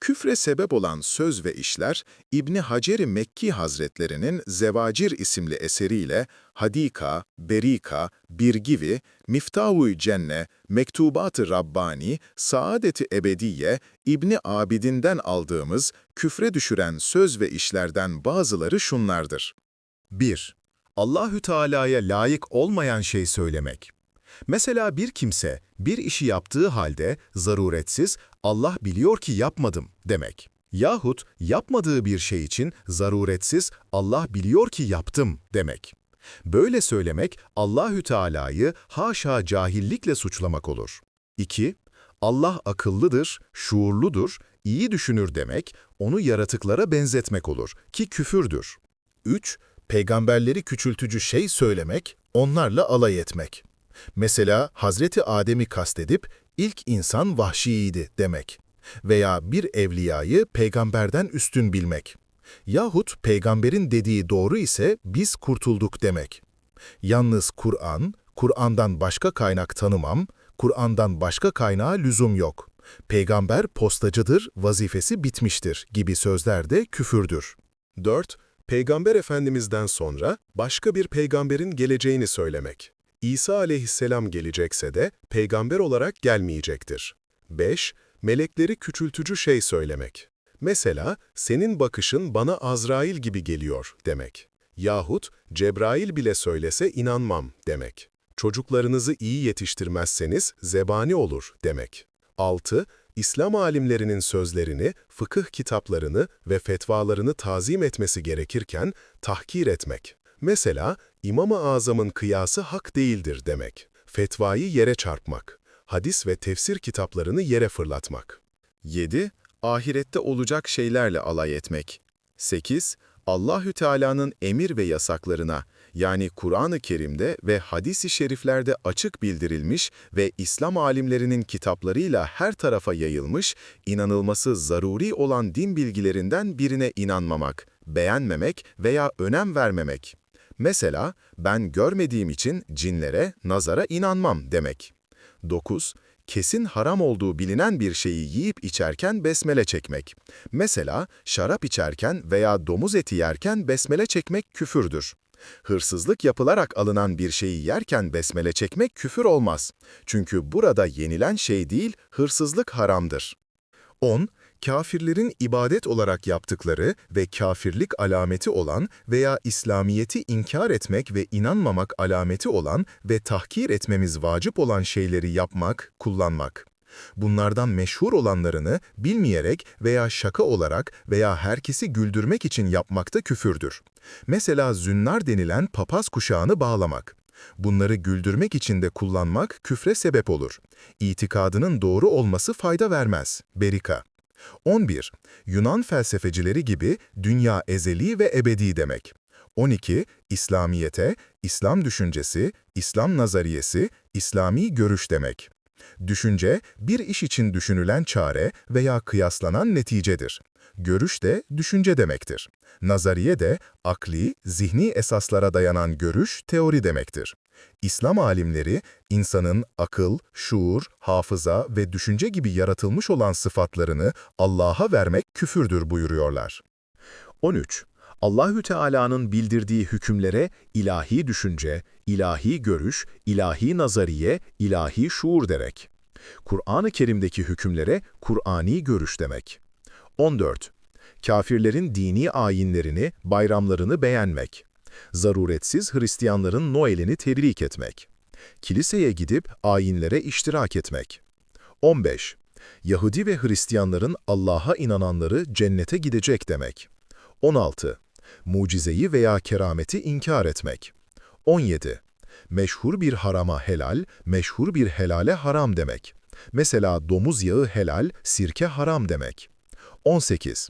Küfre sebep olan söz ve işler, İbni Hacer-i Mekki Hazretlerinin Zevacir isimli eseriyle Hadika, Berika, Birgivi, Miftahu Cenne, Mektubat-ı Rabbani, Saadet-i Ebediye, İbni Abidin'den aldığımız küfre düşüren söz ve işlerden bazıları şunlardır. 1. Allahü Teala'ya layık olmayan şey söylemek. Mesela bir kimse bir işi yaptığı halde zaruretsiz Allah biliyor ki yapmadım demek. Yahut yapmadığı bir şey için zaruretsiz Allah biliyor ki yaptım demek. Böyle söylemek Allahü Teala'yı haşa cahillikle suçlamak olur. 2. Allah akıllıdır, şuurludur, iyi düşünür demek, onu yaratıklara benzetmek olur ki küfürdür. 3. Peygamberleri küçültücü şey söylemek, onlarla alay etmek. Mesela Hazreti Adem'i kastedip ilk insan vahşiydi demek. Veya bir evliyayı peygamberden üstün bilmek. Yahut peygamberin dediği doğru ise biz kurtulduk demek. Yalnız Kur'an, Kur'an'dan başka kaynak tanımam, Kur'an'dan başka kaynağa lüzum yok. Peygamber postacıdır, vazifesi bitmiştir gibi sözler de küfürdür. 4. Peygamber Efendimiz'den sonra başka bir peygamberin geleceğini söylemek. İsa aleyhisselam gelecekse de peygamber olarak gelmeyecektir. 5. Melekleri küçültücü şey söylemek. Mesela, senin bakışın bana Azrail gibi geliyor demek. Yahut, Cebrail bile söylese inanmam demek. Çocuklarınızı iyi yetiştirmezseniz zebani olur demek. 6. İslam alimlerinin sözlerini, fıkıh kitaplarını ve fetvalarını tazim etmesi gerekirken tahkir etmek. Mesela, İmam-ı Azam'ın kıyası hak değildir demek. Fetvayı yere çarpmak. Hadis ve tefsir kitaplarını yere fırlatmak. 7. Ahirette olacak şeylerle alay etmek. 8. Allahü Teala'nın emir ve yasaklarına, yani Kur'an-ı Kerim'de ve hadis-i şeriflerde açık bildirilmiş ve İslam alimlerinin kitaplarıyla her tarafa yayılmış, inanılması zaruri olan din bilgilerinden birine inanmamak, beğenmemek veya önem vermemek. Mesela, ben görmediğim için cinlere, nazara inanmam demek. 9. Kesin haram olduğu bilinen bir şeyi yiyip içerken besmele çekmek. Mesela, şarap içerken veya domuz eti yerken besmele çekmek küfürdür. Hırsızlık yapılarak alınan bir şeyi yerken besmele çekmek küfür olmaz. Çünkü burada yenilen şey değil, hırsızlık haramdır. 10. Kafirlerin ibadet olarak yaptıkları ve kafirlik alameti olan veya İslamiyeti inkar etmek ve inanmamak alameti olan ve tahkir etmemiz vacip olan şeyleri yapmak, kullanmak. Bunlardan meşhur olanlarını bilmeyerek veya şaka olarak veya herkesi güldürmek için yapmak da küfürdür. Mesela zünnar denilen papaz kuşağını bağlamak. Bunları güldürmek için de kullanmak küfre sebep olur. İtikadının doğru olması fayda vermez. Berika 11. Yunan felsefecileri gibi dünya ezeli ve ebedi demek. 12. İslamiyete, İslam düşüncesi, İslam nazariyesi, İslami görüş demek. Düşünce, bir iş için düşünülen çare veya kıyaslanan neticedir. Görüş de düşünce demektir. Nazariye de akli, zihni esaslara dayanan görüş, teori demektir. İslam alimleri, insanın akıl, şuur, hafıza ve düşünce gibi yaratılmış olan sıfatlarını Allah'a vermek küfürdür buyuruyorlar. 13. Allahü Teala'nın bildirdiği hükümlere ilahi düşünce, ilahi görüş, ilahi nazariye, ilahi şuur derek. Kur'an-ı Kerim'deki hükümlere Kur'ani görüş demek. 14. Kafirlerin dini ayinlerini, bayramlarını beğenmek. Zaruretsiz Hristiyanların Noel'ini tebrik etmek. Kiliseye gidip ayinlere iştirak etmek. 15. Yahudi ve Hristiyanların Allah'a inananları cennete gidecek demek. 16. Mucizeyi veya kerameti inkar etmek. 17. Meşhur bir harama helal, meşhur bir helale haram demek. Mesela domuz yağı helal, sirke haram demek. 18.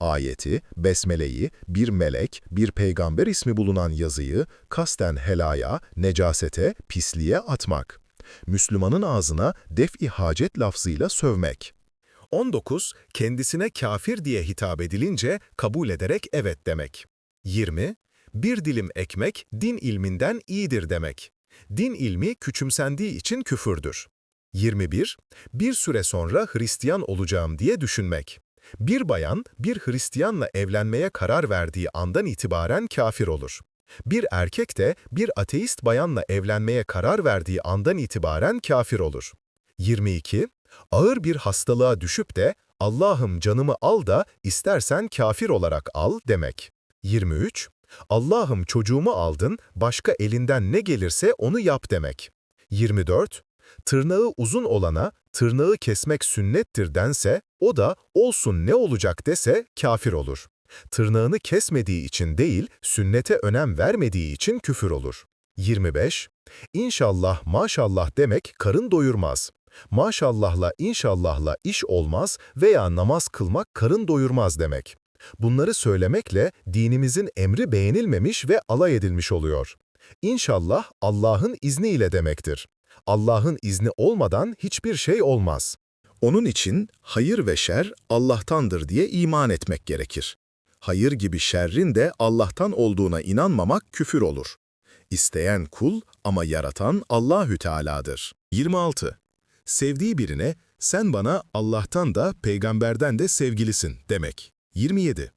Ayeti, besmeleyi, bir melek, bir peygamber ismi bulunan yazıyı kasten helaya, necasete, pisliğe atmak. Müslümanın ağzına def-i hacet lafzıyla sövmek. 19. Kendisine kafir diye hitap edilince kabul ederek evet demek. 20. Bir dilim ekmek din ilminden iyidir demek. Din ilmi küçümsendiği için küfürdür. 21. Bir süre sonra Hristiyan olacağım diye düşünmek. Bir bayan bir Hristiyanla evlenmeye karar verdiği andan itibaren kafir olur. Bir erkek de bir ateist bayanla evlenmeye karar verdiği andan itibaren kafir olur. 22. Ağır bir hastalığa düşüp de Allah'ım canımı al da istersen kafir olarak al demek. 23. Allah'ım çocuğumu aldın, başka elinden ne gelirse onu yap demek. 24. Tırnağı uzun olana tırnağı kesmek sünnettir dense, o da olsun ne olacak dese kafir olur. Tırnağını kesmediği için değil, sünnete önem vermediği için küfür olur. 25. İnşallah maşallah demek karın doyurmaz. Maşallahla inşallahla iş olmaz veya namaz kılmak karın doyurmaz demek. Bunları söylemekle dinimizin emri beğenilmemiş ve alay edilmiş oluyor. İnşallah Allah'ın izniyle demektir. Allah'ın izni olmadan hiçbir şey olmaz. Onun için hayır ve şer Allah'tandır diye iman etmek gerekir. Hayır gibi şerrin de Allah'tan olduğuna inanmamak küfür olur. İsteyen kul ama yaratan Allahü Teala'dır. 26. Sevdiği birine sen bana Allah'tan da peygamberden de sevgilisin demek. 27.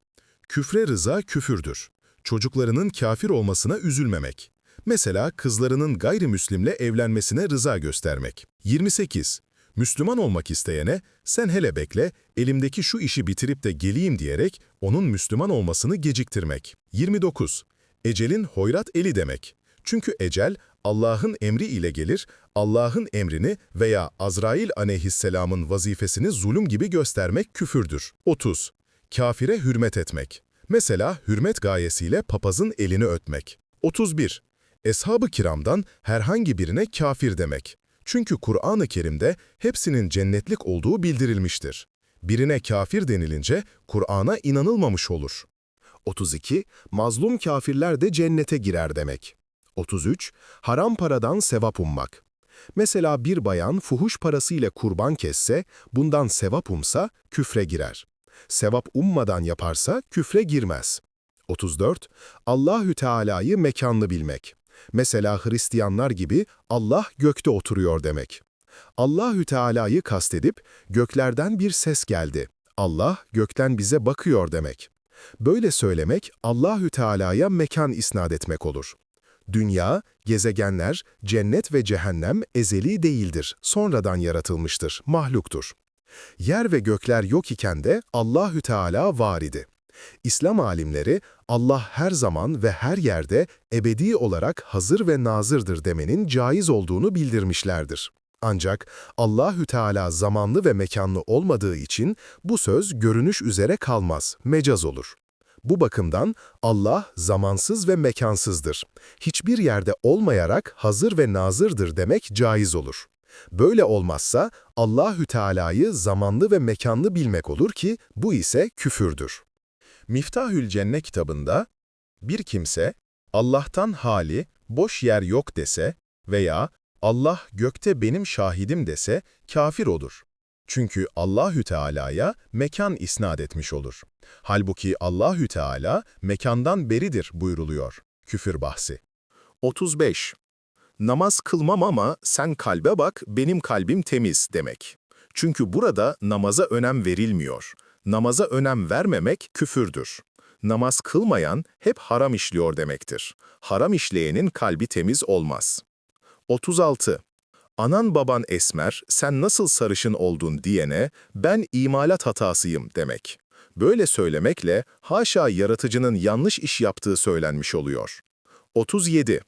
Küfre rıza küfürdür. Çocuklarının kafir olmasına üzülmemek. Mesela kızlarının gayrimüslimle evlenmesine rıza göstermek. 28. Müslüman olmak isteyene, sen hele bekle, elimdeki şu işi bitirip de geleyim diyerek onun Müslüman olmasını geciktirmek. 29. Ecelin hoyrat eli demek. Çünkü ecel, Allah'ın emri ile gelir, Allah'ın emrini veya Azrail aleyhisselamın vazifesini zulüm gibi göstermek küfürdür. 30. Kafire hürmet etmek. Mesela hürmet gayesiyle papazın elini öpmek. 31. Eshab-ı kiramdan herhangi birine kafir demek. Çünkü Kur'an-ı Kerim'de hepsinin cennetlik olduğu bildirilmiştir. Birine kafir denilince Kur'an'a inanılmamış olur. 32. Mazlum kafirler de cennete girer demek. 33. Haram paradan sevap ummak. Mesela bir bayan fuhuş parası ile kurban kesse, bundan sevap umsa küfre girer. Sevap ummadan yaparsa küfre girmez. 34. Allahü Teala'yı mekanlı bilmek. Mesela Hristiyanlar gibi Allah gökte oturuyor demek. Allahü Teala'yı kastedip göklerden bir ses geldi. Allah gökten bize bakıyor demek. Böyle söylemek Allahü Teala'ya mekan isnat etmek olur. Dünya, gezegenler, cennet ve cehennem ezeli değildir, sonradan yaratılmıştır, mahluktur. Yer ve gökler yok iken de Allahü Teala var idi. İslam alimleri Allah her zaman ve her yerde ebedi olarak hazır ve nazırdır demenin caiz olduğunu bildirmişlerdir. Ancak Allahü Teala zamanlı ve mekanlı olmadığı için bu söz görünüş üzere kalmaz, mecaz olur. Bu bakımdan Allah zamansız ve mekansızdır. Hiçbir yerde olmayarak hazır ve nazırdır demek caiz olur. Böyle olmazsa Allahü Teala'yı zamanlı ve mekanlı bilmek olur ki bu ise küfürdür. Miftahül Cenne kitabında bir kimse Allah'tan hali, boş yer yok dese veya Allah gökte benim şahidim dese kafir olur. Çünkü Allahü Teala'ya mekan isnat etmiş olur. Halbuki Allahü Teala mekandan beridir buyruluyor. Küfür bahsi. 35. Namaz kılmam ama sen kalbe bak, benim kalbim temiz demek. Çünkü burada namaza önem verilmiyor. Namaza önem vermemek küfürdür. Namaz kılmayan hep haram işliyor demektir. Haram işleyenin kalbi temiz olmaz. 36. Anan baban esmer, sen nasıl sarışın oldun diyene ben imalat hatasıyım demek. Böyle söylemekle haşa yaratıcının yanlış iş yaptığı söylenmiş oluyor. 37.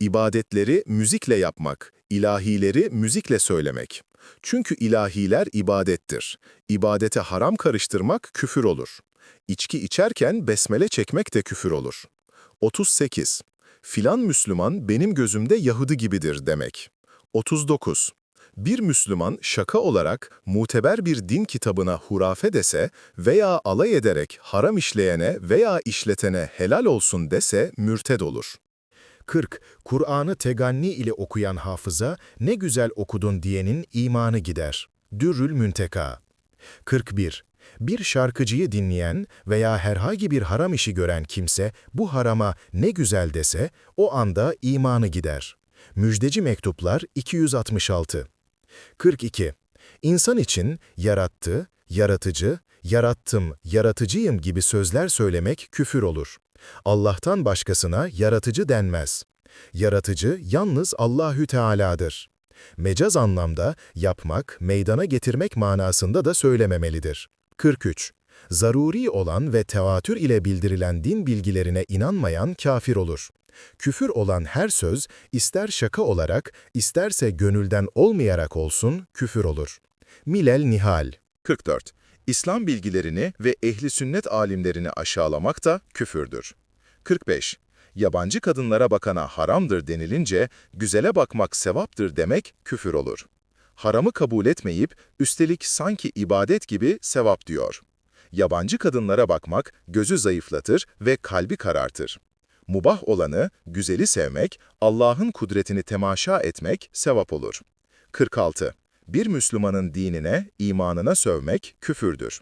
İbadetleri müzikle yapmak, ilahileri müzikle söylemek. Çünkü ilahiler ibadettir. İbadete haram karıştırmak küfür olur. İçki içerken besmele çekmek de küfür olur. 38. Filan Müslüman benim gözümde Yahudi gibidir demek. 39. Bir Müslüman şaka olarak muteber bir din kitabına hurafe dese veya alay ederek haram işleyene veya işletene helal olsun dese mürted olur. 40. Kur'an'ı teganni ile okuyan hafıza, ne güzel okudun diyenin imanı gider. Dürrül Münteka 41. Bir şarkıcıyı dinleyen veya herhangi bir haram işi gören kimse bu harama ne güzel dese, o anda imanı gider. Müjdeci Mektuplar 266 42. İnsan için yarattı, yaratıcı, yarattım, yaratıcıyım gibi sözler söylemek küfür olur. Allah'tan başkasına yaratıcı denmez. Yaratıcı yalnız Allahü Teala'dır. Mecaz anlamda yapmak, meydana getirmek manasında da söylememelidir. 43. Zaruri olan ve tevatür ile bildirilen din bilgilerine inanmayan kafir olur. Küfür olan her söz, ister şaka olarak, isterse gönülden olmayarak olsun, küfür olur. Milel Nihal 44. İslam bilgilerini ve ehli sünnet alimlerini aşağılamak da küfürdür. 45. Yabancı kadınlara bakana haramdır denilince, güzele bakmak sevaptır demek küfür olur. Haramı kabul etmeyip, üstelik sanki ibadet gibi sevap diyor. Yabancı kadınlara bakmak gözü zayıflatır ve kalbi karartır. Mubah olanı, güzeli sevmek, Allah'ın kudretini temaşa etmek sevap olur. 46. Bir Müslümanın dinine, imanına sövmek küfürdür.